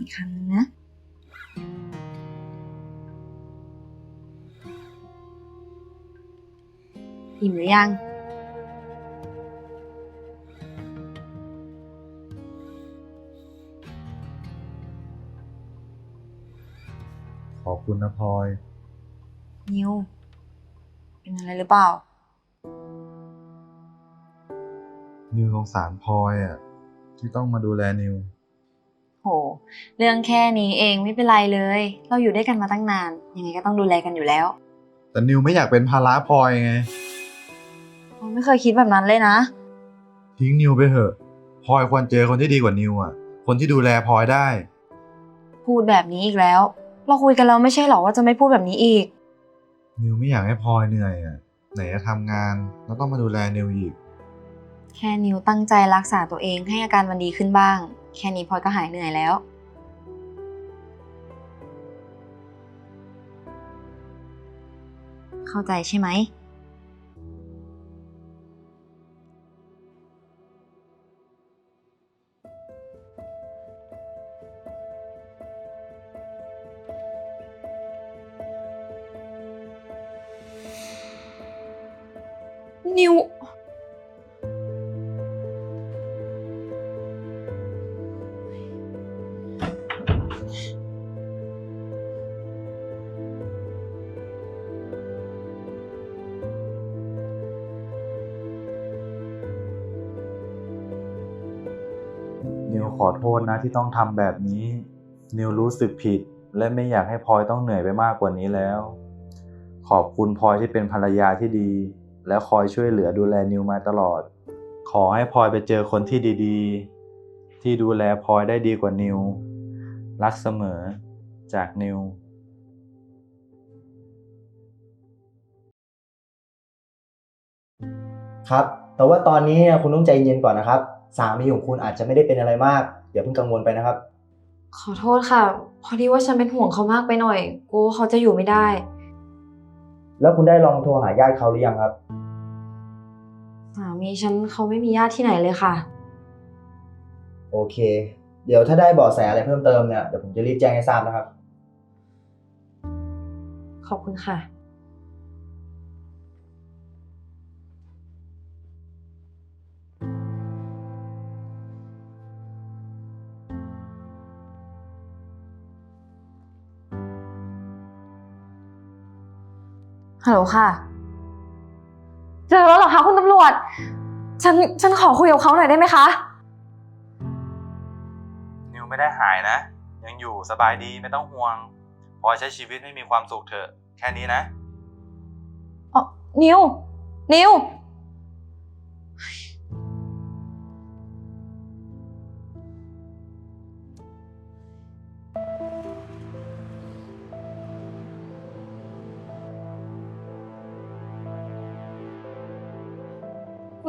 อีกครั้งนึงนะอิ่มหรือยัง ขอบคุณนะพลอย นิว เป็นอะไรหรือเปล่า นิวสงสารพลอยอะ ที่ต้องมาดูแลนิว โห เรื่องแค่นี้เองไม่เป็นไรเลย เราอยู่ด้วยกันมาตั้งนาน ยังไงก็ต้องดูแลกันอยู่แล้ว แต่นิวไม่อยากเป็นภาระพลอยไง เราไม่เคยคิดแบบนั้นเลยนะ ทิ้งนิวไปเถอะพลอยควรเจอคนที่ดีกว่านิวอะ คนที่ดูแลพลอยได้ พูดแบบนี้อีกแล้ว เราคุยกันแล้วไม่ใช่หรอว่าจะไม่พูดแบบนี้อีก นิวไม่อยากให้พลอยเหนื่อยอะ ไหนจะทำงานแล้วต้องมาดูแลนิวอีก แค่นิวตั้งใจรักษาตัวเองให้อาการมันดีขึ้นบ้าง แค่นี้พลอยก็หายเหนื่อยแล้ว เข้าใจใช่ไหม นิว นิวขอโทษนะที่ต้องทำแบบนี้ นิวรู้สึกผิด และไม่อยากให้พลอยต้องเหนื่อยไปมากกว่านี้แล้ว ขอบคุณพลอยที่เป็นภรรยาที่ดี และคอยช่วยเหลือดูแลนิวมาตลอด ขอให้พลอยไปเจอคนที่ดีๆ ที่ดูแลพลอยได้ดีกว่านิว รักเสมอจากนิวครับ แต่ว่าตอนนี้เนี่ยคุณต้องใจเย็นก่อนนะครับ สามีของคุณอาจจะไม่ได้เป็นอะไรมากอย่าเพิ่งกังวลไปนะครับ ขอโทษค่ะ พอดีว่าฉันเป็นห่วงเขามากไปหน่อยกลัวว่าเขาจะอยู่ไม่ได้ แล้วคุณได้ลองโทรหาญาติเขาหรือยังครับ สามีฉันเขาไม่มีญาติที่ไหนเลยค่ะ โอเค เดี๋ยวถ้าได้เบาะแสอะไรเพิ่มเติมเนี่ยเดี๋ยวผมจะรีบแจ้งให้ทราบนะครับ ขอบคุณค่ะ ฮัลโหลค่ะ เจอแล้วเหรอคะคุณตำรวจ ฉันฉันขอคุยกับเขาหน่อยได้ไหมคะ นิวไม่ได้หายนะ ยังอยู่สบายดีไม่ต้องห่วงพลอยใช้ชีวิตไม่มีความสุขเถอะ แค่นี้นะอ๋อนิว นิว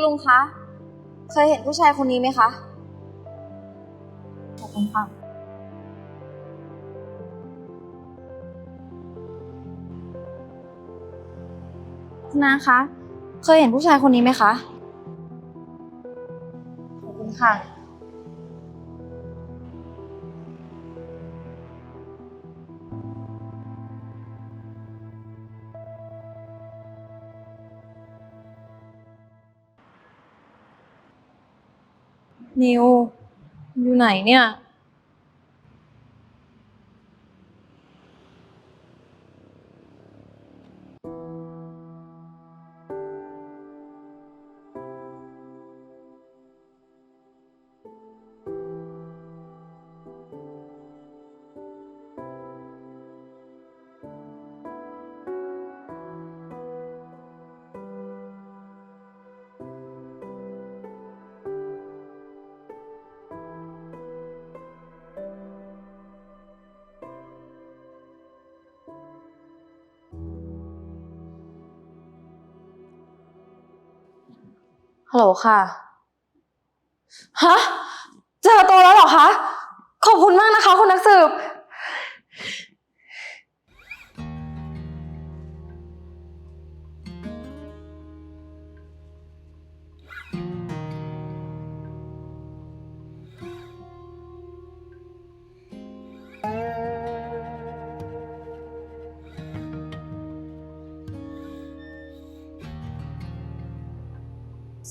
คุณลุงคะ เคยเห็นผู้ชายคนนี้ไหมคะ ขอบคุณค่ะ คุณนาคะ เคยเห็นผู้ชายคนนี้ไหมคะ ขอบคุณค่ะ นิว อยู่ไหนเนี่ย ฮัลโหลค่ะ ฮะ เจอตัวแล้วเหรอคะ ขอบคุณมากนะคะ คุณนักสืบ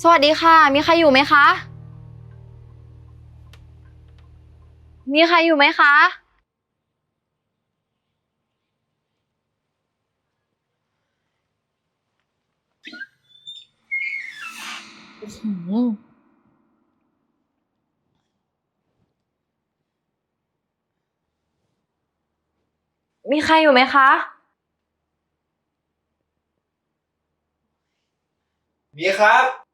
สวัสดีค่ะ มีใครอยู่ไหมคะ มีใครอยู่ไหมคะอื้อหือมีใครอยู่ไหมคะ มีครับ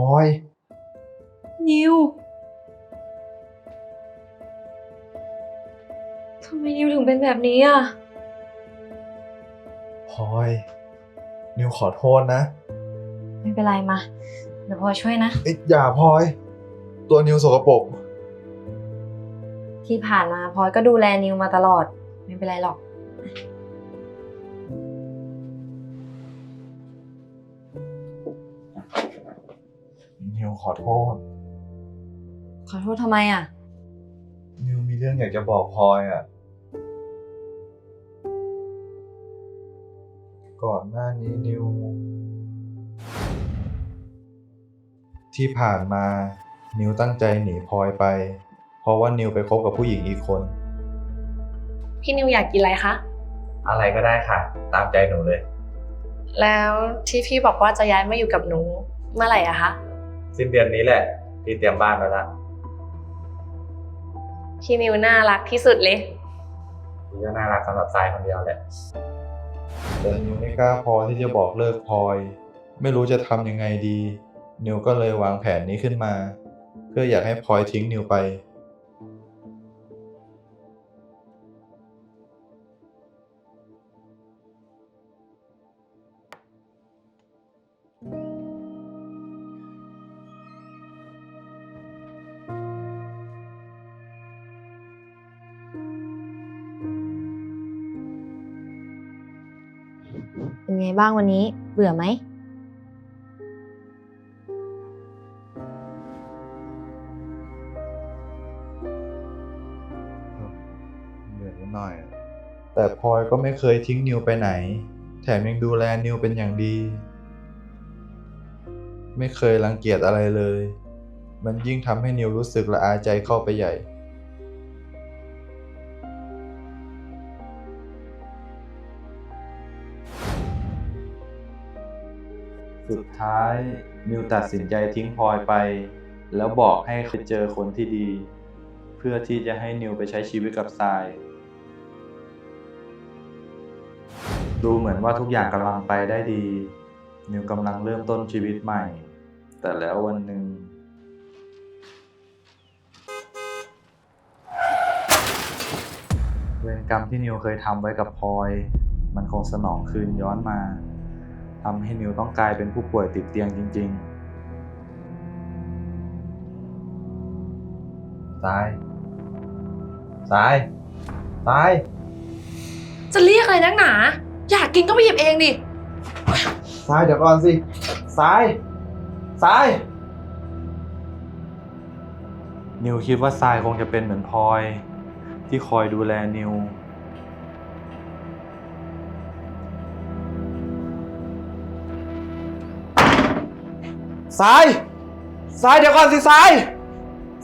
พลอย นิวทำไมนิวถึงเป็นแบบนี้อะ พลอย นิวขอโทษนะ ไม่เป็นไรมา เดี๋ยวพอช่วยนะ เอ้ยอย่าพลอย ตัวนิวสกปรกที่ผ่านมาพลอยก็ดูแลนิวมาตลอด ไม่เป็นไรหรอก นิวขอโทษ ขอโทษทำไมอะ นิวมีเรื่องอยากจะบอกพลอยอะ ก่อนหน้านี้นิว ที่ผ่านมานิวตั้งใจหนีพลอยไป เพราะว่านิวไปคบกับผู้หญิงอีกคน พี่นิวอยากกินอะไรคะ อะไรก็ได้ค่ะ ตามใจหนูเลย แล้วที่พี่บอกว่าจะย้ายมาอยู่กับหนูเมื่อไหร่อะคะ สิ้นเดือนนี้แหละ พี่เตรียมบ้านไว้ละพี่นิวน่ารักที่สุดเลย พี่ก็น่ารักสำหรับทรายคนเดียวแหละ แต่นิวไม่กล้าพอที่จะบอกเลิกพลอย ไม่รู้จะทำยังไงดี นิวก็เลยวางแผนนี้ขึ้นมา เพื่ออยากให้พลอยทิ้งนิวไป เป็นไงบ้างวันนี้ เบื่อไหม เหนื่อยนิดหน่อย แต่พลอยก็ไม่เคยทิ้งนิวไปไหน แถมยังดูแลนิวเป็นอย่างดี ไม่เคยรังเกียจอะไรเลย มันยิ่งทำให้นิวรู้สึกละอาใจเข้าไปใหญ่ สุดท้ายนิวตัดสินใจทิ้งพลอยไป แล้วบอกให้ไปเจอคนที่ดี เพื่อที่จะให้นิวไปใช้ชีวิตกับทราย ดูเหมือนว่าทุกอย่างกำลังไปได้ดี นิวกำลังเริ่มต้นชีวิตใหม่ แต่แล้ววันหนึ่งเวรกรรมที่นิวเคยทำไว้กับพลอย มันคงสนองคืนย้อนมา ทำให้นิวต้องกลายเป็นผู้ป่วยติดเตียงจริงๆตายตายตาย จะเรียกอะไรนักหนา อยากกินก็ไปหยิบเองดิทรายเดี๋ยวก่อนสิทรายทราย นิวคิดว่าทรายคงจะเป็นเหมือนพลอย ที่คอยดูแลนิว ทรายทรายเดี๋ยวก่อนสิทราย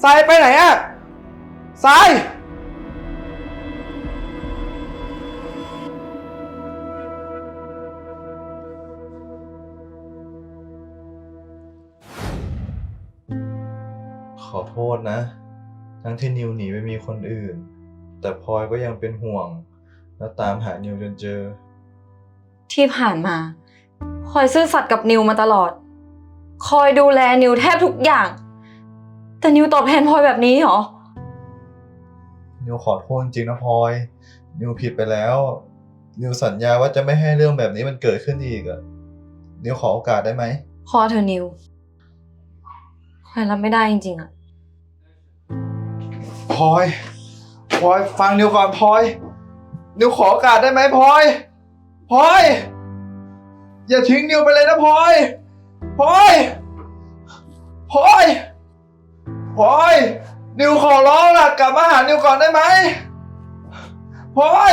ทรายไปไหนอะทราย ขอโทษนะ ทั้งที่นิวหนีไปมีคนอื่น แต่พลอยก็ยังเป็นห่วง และตามหานิวจนเจอ ที่ผ่านมาคอยซื่อสัตย์กับนิวมาตลอด คอยดูแลนิวแทบทุกอย่าง แต่นิวตอบแทนพลอยแบบนี้เหรอ นิวขอโทษจริงๆนะพลอย นิวผิดไปแล้ว นิวสัญญาว่าจะไม่ให้เรื่องแบบนี้มันเกิดขึ้นอีกอะนิวขอโอกาสได้ไหม พอเธอะนิวคอยรับไม่ได้จริงๆอะพลอย พลอย ฟังนิวก่อนพลอย นิวขอโอกาสได้ไหมพลอย พลอย อย่าทิ้งนิวไปเลยนะพลอย พลอยพลอยพลอยนิวขอร้องล่ะกลับมาหานิวก่อนได้ไหมพลอย